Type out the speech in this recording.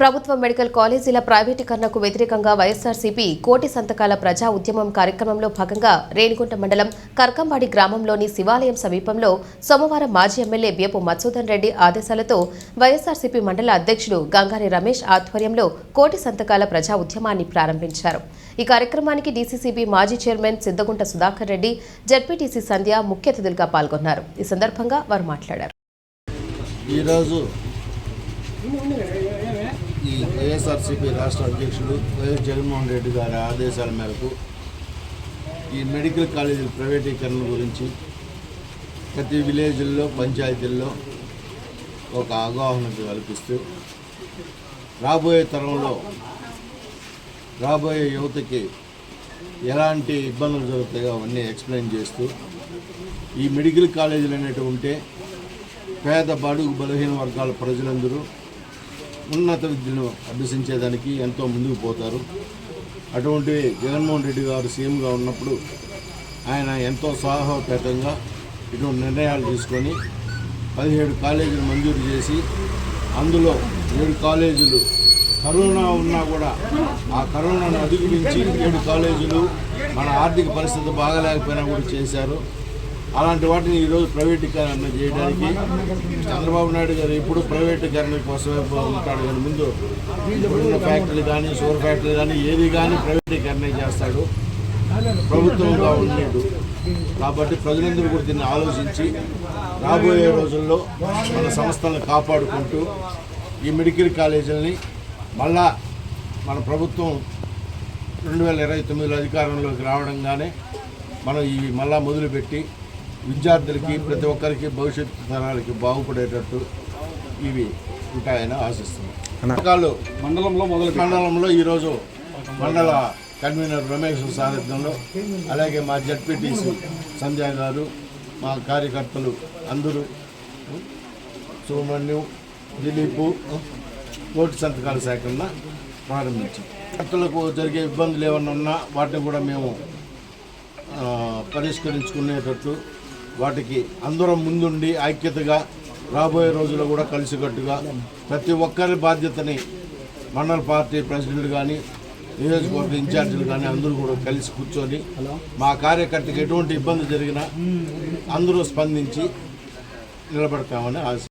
ప్రభుత్వ మెడికల్ కాలేజీల ప్రైవేటీకరణకు వ్యతిరేకంగా వైఎస్ఆర్సీపీ కోటి సంతకాల ప్రజా ఉద్యమం కార్యక్రమంలో భాగంగా రేణిగుంట మండలం కర్కంబాడి గ్రామంలోని శివాలయం సమీపంలో సోమవారం మాజీ ఎమ్మెల్యే బియపు మత్సూదన్ రెడ్డి ఆదేశాలతో వైఎస్ఆర్సీపీ మండల అధ్యక్షుడు గంగారి రమేష్ ఆధ్వర్యంలో కోటి సంతకాల ప్రజా ఉద్యమాన్ని ప్రారంభించారు. ఈ కార్యక్రమానికి డీసీసీబీ మాజీ చైర్మన్ సిద్దగుంట సుధాకర్ రెడ్డి జడ్పీటీసీ సంధ్య ముఖ్య అతిథులుగా పాల్గొన్నారు. ఈ సందర్భంగా వారు మాట్లాడారు. ఈరోజు ఈ వైఎస్ఆర్సీపీ రాష్ట్ర అధ్యక్షుడు వైఎస్ జగన్మోహన్ రెడ్డి గారి ఆదేశాల మేరకు ఈ మెడికల్ కాలేజీల ప్రైవేటీకరణ గురించి ప్రతి విలేజ్ల్లో పంచాయతీల్లో ఒక అవగాహన కల్పిస్తూ రాబోయే తరంలో రాబోయే యువతకి ఎలాంటి ఇబ్బందులు జరుగుతాయో అవన్నీ ఎక్స్ప్లెయిన్ చేస్తూ ఈ మెడికల్ కాలేజీలు అనేటివి ఉంటే పేద బడుగు బలహీన వర్గాల ప్రజలందరూ ఉన్నత విద్యను అభ్యసించేదానికి ఎంతో ముందుకు పోతారు. అటువంటి జగన్మోహన్ రెడ్డి గారు సీఎంగా ఉన్నప్పుడు ఆయన ఎంతో సాహోపేతంగా ఇటువంటి నిర్ణయాలు తీసుకొని పదిహేడు కాలేజీలు మంజూరు చేసి అందులో ఏడు కాలేజీలు కరోనా ఉన్నా కూడా ఆ కరోనాను అధిగమించి ఏడు కాలేజీలు మన ఆర్థిక పరిస్థితి బాగలేకపోయినా కూడా చేశారు. అలాంటి వాటిని ఈరోజు ప్రైవేటీకరణ చేయడానికి చంద్రబాబు నాయుడు గారు ఇప్పుడు ప్రైవేటీకరణ కోసమే ఉంటాడు. కానీ ముందు ఇప్పుడున్న ఫ్యాక్టరీ కానీ షుగర్ ఫ్యాక్టరీ కానీ ఏది కానీ ప్రైవేటీకరణ చేస్తాడు. ప్రభుత్వంగా ఉండేడు. కాబట్టి ప్రజలందరూ కూడా దీన్ని ఆలోచించి రాబోయే రోజుల్లో మన సంస్థలను కాపాడుకుంటూ ఈ మెడికల్ కాలేజీలని మళ్ళా మన ప్రభుత్వం రెండు వేల ఇరవై తొమ్మిదిలో అధికారంలోకి రావడంగానే మనం ఇవి మళ్ళా మొదలుపెట్టి విద్యార్థులకి ప్రతి ఒక్కరికి భవిష్యత్ తరాలకి బాగుపడేటట్టు ఇవి ఉంటాయని ఆశిస్తున్నాం. పథకాలు మండలంలో మొదలు మండలంలో ఈరోజు మండల కన్వీనర్ రమేష్ సారథ్యంలో అలాగే మా జడ్పీటీసీ సంజయ్ గారు మా కార్యకర్తలు అందరూ సుబ్రహ్మణ్యం దిలీపు కోటి సంతకాల సేకరణ ప్రారంభించాం. భక్తులకు జరిగే ఇబ్బందులు ఏమన్నా ఉన్నా వాటిని కూడా మేము ఆ, పరిష్కరించుకునేటట్లు వాటికి అందరం ముందుండి ఐక్యతగా రాబోయే రోజుల్లో కూడా కలిసికట్టుగా ప్రతి ఒక్కరి బాధ్యతని మండల పార్టీ ప్రెసిడెంట్ కానీ నియోజకవర్గ ఇన్ఛార్జీలు కానీ అందరూ కూడా కలిసి కూర్చొని మా కార్యకర్తకి ఎటువంటి ఇబ్బంది జరిగినా అందరూ స్పందించి నిలబడతామని ఆశ